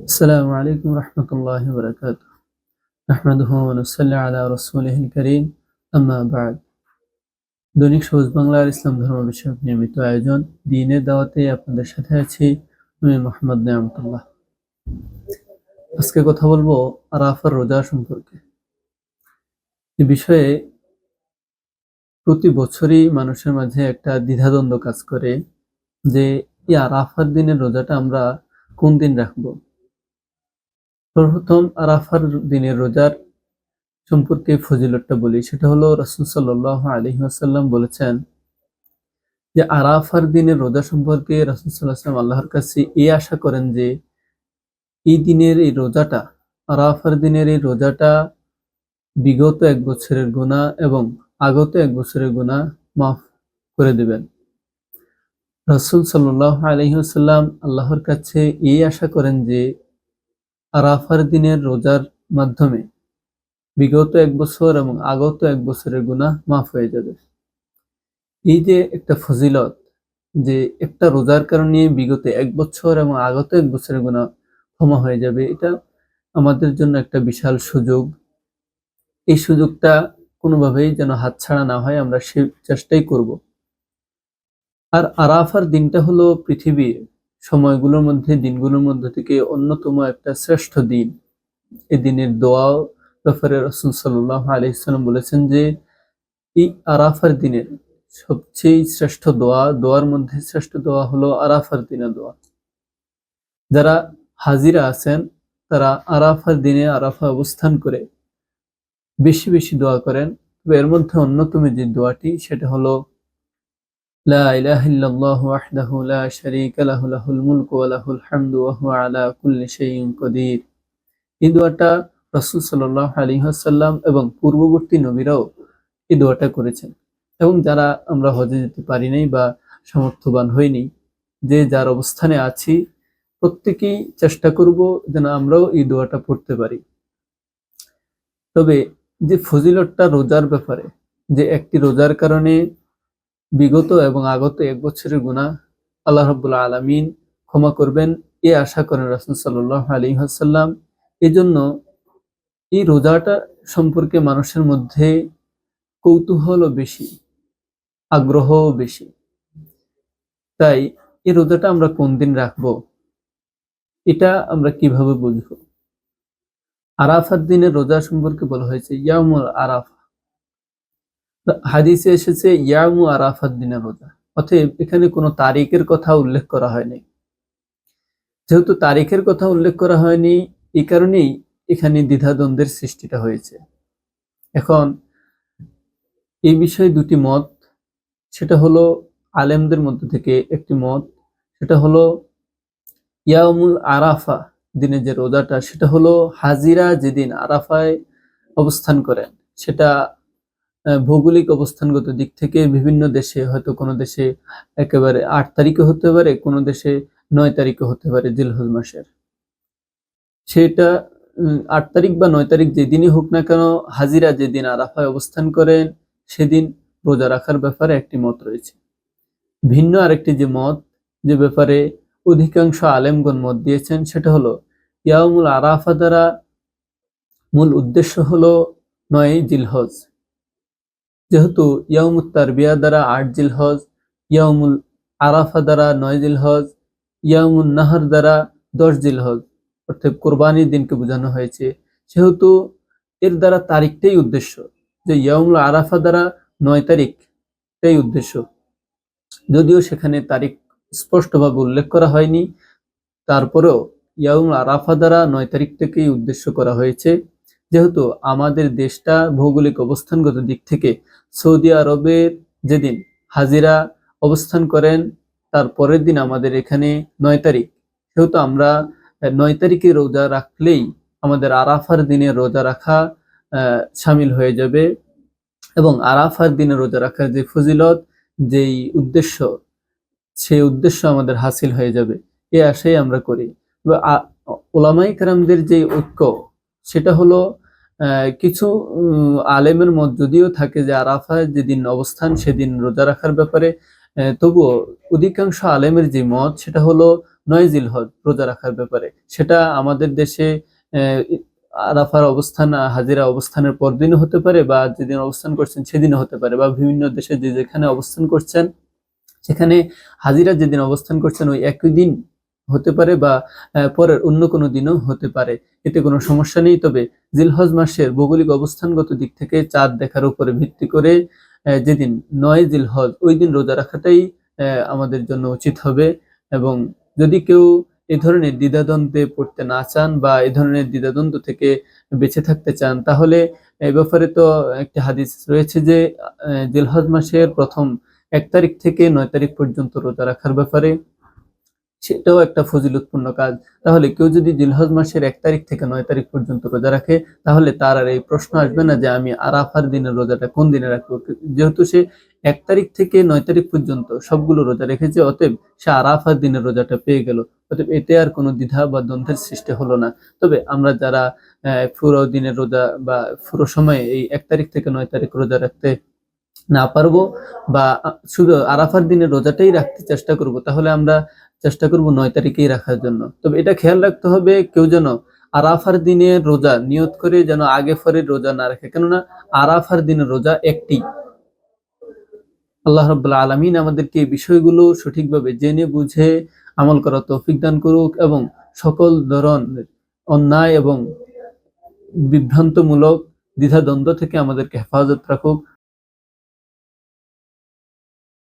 السلام عليكم ورحمة الله وبركاته نحمده ونصلي على رسوله الكريم أما بعد দৈনিক সবুজ বাংলার ইসলাম ধর্ম বিষয়ক নিয়মিত আয়োজন দিনের দাওয়াতে আপনাদের সাথে আছি আমি মোহাম্মদ নিয়ামতুল্লাহ আজকে কথা বলবো আরাফার রোজা সম্পর্কে এ বিষয়ে প্রতি বছরই মানুষের মাঝে একটা দ্বিধাদ্বন্দ্ব কাজ করে যে এই আরাফার দিনের রোজাটা আমরা কোন দিন রাখবো সর্বপ্রথম আরাফার দিনের রোজার সম্পর্কে ফজিলতটা বলি, সেটা হলো রাসুল সাল্লাহ আলী আসাল্লাম বলেছেন যে আরাফার দিনের রোজা সম্পর্কে রাসুল সাল্লাহাম আল্লাহর কাছে এই আশা করেন যে এই দিনের এই রোজাটা, আরাফার দিনের এই রোজাটা বিগত এক বছরের গুণা এবং আগত এক বছরের গুণা মাফ করে দেবেন। রাসুল সাল্লাহ আলহিহাসাল্লাম আল্লাহর কাছে এই আশা করেন যে আরাফার দিনের রোজার মাধ্যমে বিগত এক বছর এবং আগত এক বছরের গুণা মাফ হয়ে যাবে। এই যে একটা ফজিলত যে একটা রোজার কারণে বিগত এক বছর এবং আগত এক বছরের গুণা ক্ষমা হয়ে যাবে, এটা আমাদের জন্য একটা বিশাল সুযোগ। এই সুযোগটা কোনোভাবেই যেন হাতছাড়া না হয়, আমরা সে চেষ্টাই করব। আর আরাফার দিনটা হলো পৃথিবীর সময়গুলোর মধ্যে, দিনগুলোর মধ্যে থেকে অন্যতম একটা শ্রেষ্ঠ দিন। এ দিনের দোয়া ব্যাপারে রসুল সাল্লাহ আলহিসাল্লাম বলেছেন যে, এই আরাফার দিনের সবচেয়ে শ্রেষ্ঠ দোয়া, দোয়ার মধ্যে শ্রেষ্ঠ দোয়া হলো আরাফার দিনের দোয়া। যারা হাজিরা আছেন, তারা আরাফার দিনে আরাফা অবস্থান করে বেশি বেশি দোয়া করেন। তবে এর মধ্যে অন্যতম যে দোয়াটি, সেটা হলো لا إله إلا الله وحده لا شريك له له الملك وله الحمد وهو على كل شيء قدير এই দোয়াটা রসুল সাল্লাল্লাহু আলাইহি ওয়াসাল্লাম এবং পূর্ববর্তী নবীরাও এই দোয়াটা করেছেন। এবং যারা আমরা হজে যেতে পারি নাই বা সামর্থ্যবান হইনি যে যার অবস্থানে আছি, প্রত্যেকেই চেষ্টা করব যেন আমরাও এই দোয়াটা পড়তে পারি। তবে যে ফজিলতটা রোজার ব্যাপারে, যে একটি রোজার কারণে বিগত এবং আগত এক বছরের গুণা আল্লাহ রব্বুল্লাহ আলমিন ক্ষমা করবেন এ আশা করেন রাসুল সাল্লাহ আলী হাসাল্লাম এজন্য এই রোজাটা সম্পর্কে মানুষের মধ্যে কৌতূহলও বেশি, আগ্রহও বেশি। তাই এই রোজাটা আমরা কোন দিন রাখব, এটা আমরা কীভাবে বুঝব? আরাফার দিনের রোজা সম্পর্কে বলা হয়েছে ইয়ামুল আরাফা। হাদিসে এসেছে ইয়ামু আরাফাত দিনের রোজা। অতএব এখানে কোনো তারিখের কথা উল্লেখ করা হয়নি। যেহেতু তারিখের কথা উল্লেখ করা হয়নি, এই কারণেই এখানে দ্বিধাদ্বন্দ্বের সৃষ্টিটা হয়েছে। এখন, এই বিষয়ে দুটি মত। সেটা হলো আলেমদের মধ্য থেকে একটি মত। সেটা হলো ইয়ামুল আরাফা দিনে যে রোজাটা, সেটা হলো হাজিরা যেদিন আরাফায় অবস্থান করেন, সেটা ভৌগোলিক অবস্থানগত দিক থেকে বিভিন্ন দেশে হয়তো কোনো দেশে একেবারে আট তারিখে হতে পারে, কোনো দেশে নয় তারিখে হতে পারে জিলহজ মাসের। সেটা আট তারিখ বা নয় তারিখ যেদিনই হোক না কেন, হাজিরা যেদিন আরাফায় অবস্থান করেন, সেদিন রোজা রাখার ব্যাপারে একটি মত রয়েছে। ভিন্ন আরেকটি যে মত, যে ব্যাপারে অধিকাংশ আলেমগণ মত দিয়েছেন, সেটা হলো ইয়ামুল আরাফা দ্বারা মূল উদ্দেশ্য হলো নয় জিলহজ। যেহেতু ইয়ামুত তারবিয়া দ্বারা আট জিল হজ ইয়ামুল আরাফা দ্বারা নয় জিল হজ ইয়ামুল নাহার দ্বারা দশ জিল হজ অর্থাৎ কোরবানির দিনকে বোঝানো হয়েছে। সেহেতু এর দ্বারা তারিখটাই উদ্দেশ্য, যে ইয়ামুল আরাফা দ্বারা নয় তারিখটাই উদ্দেশ্য। যদিও সেখানে তারিখ স্পষ্টভাবে উল্লেখ করা হয়নি, তারপরেও ইয়ামুল আরাফা দ্বারা নয় তারিখটাকেই উদ্দেশ্য করা হয়েছে। যেহেতু আমাদের দেশটা ভৌগোলিক অবস্থানগত দিক থেকে সৌদি আরবের যেদিন হাজিরা অবস্থান করেন, তার পরের দিন আমাদের এখানে নয় তারিখ। সেহেতু আমরা নয় তারিখে রোজা রাখলেই আমাদের আরাফার দিনে রোজা রাখা সামিল হয়ে যাবে এবং আরাফার দিনে রোজা রাখার যে ফজিলত, যেই উদ্দেশ্য, সেই উদ্দেশ্য আমাদের হাসিল হয়ে যাবে। এ আশাই আমরা করি। ওলামাই কারামদের যে ঐক্য, সেটা হলো কিছু আলেমের মত যদিও থাকে যে আরাফায় যেদিন অবস্থান, সেদিন রোজা রাখার ব্যাপারে তবুও অধিকাংশ আলেমের যে মত, সেটা হলো নয় জিলহজ, রোজা রাখার ব্যাপারে। সেটা আমাদের দেশে আরাফার অবস্থান, হাজিরা অবস্থানের পরদিনও হতে পারে বা যেদিন অবস্থান করছেন, সেদিনও হতে পারে বা বিভিন্ন দেশে যে যেখানে অবস্থান করছেন, সেখানে হাজিরা যেদিন অবস্থান করছেন, ওই একই দিন হতে পারে বা পরের অন্য কোনো দিনও হতে পারে। এতে কোনো সমস্যা নেই। তবে জিলহজ মাসের ভৌগোলিক অবস্থানগত দিক থেকে চাঁদ দেখার উপরে ভিত্তি করে যেদিন নয় জিলহজ, ওই দিন রোজা রাখাটাই আমাদের জন্য উচিত হবে। এবং যদি কেউ এ ধরনের দ্বিধাদ্বন্দ্বে পড়তে না চান বা এ ধরনের দ্বিধাদ্বন্দ্ব থেকে বেঁচে থাকতে চান, তাহলে এই ব্যাপারে তো একটি হাদিস রয়েছে যে জিলহজ মাসের প্রথম এক তারিখ থেকে নয় তারিখ পর্যন্ত রোজা রাখার ব্যাপারে সেটাও একটা ফজিলতপূর্ণ কাজ। তাহলে কেউ যদি জিলহজ মাসের এক তারিখ থেকে নয় তারিখ পর্যন্ত রোজা রাখে, তাহলে তার আর এই প্রশ্ন আসবে না যে আমি আরাফার দিনের রোজাটা কোন দিনে রাখব? যেহেতু সে এক তারিখ থেকে নয় তারিখ পর্যন্ত সবগুলো রোজা রেখেছে, অতএব সে আরাফার দিনের রোজাটা পেয়ে গেল। অতএব এতে আর কোনো দ্বিধা বা দ্বন্দ্বের সৃষ্টি হলো না। তবে আমরা যারা পুরো দিনের রোজা বা পুরো সময়ে এই এক তারিখ থেকে নয় তারিখ রোজা রাখতে না পারব বা শুধু আরাফার দিনের রোজাটাই রাখতে চেষ্টা করব, তাহলে আমরা চেষ্টা করব নয় তারিখেই রাখার জন্য। তবে এটা খেয়াল রাখতে হবে কেউ যেন আরাফার দিনের রোজা নিয়ত করে যেন আগে পরের রোজা না রাখে। কেননা আরাফার দিনের রোজা একটি। আল্লাহ রাব্বুল আলামিন আমাদেরকে এই বিষয়গুলো সঠিকভাবে জেনে বুঝে আমল করার তৌফিক দান করুক এবং সকল ধরনের অন্যায় এবং বিভ্রান্তমূলক দ্বিধাদ্বন্দ্ব থেকে আমাদেরকে হেফাজত রাখুক।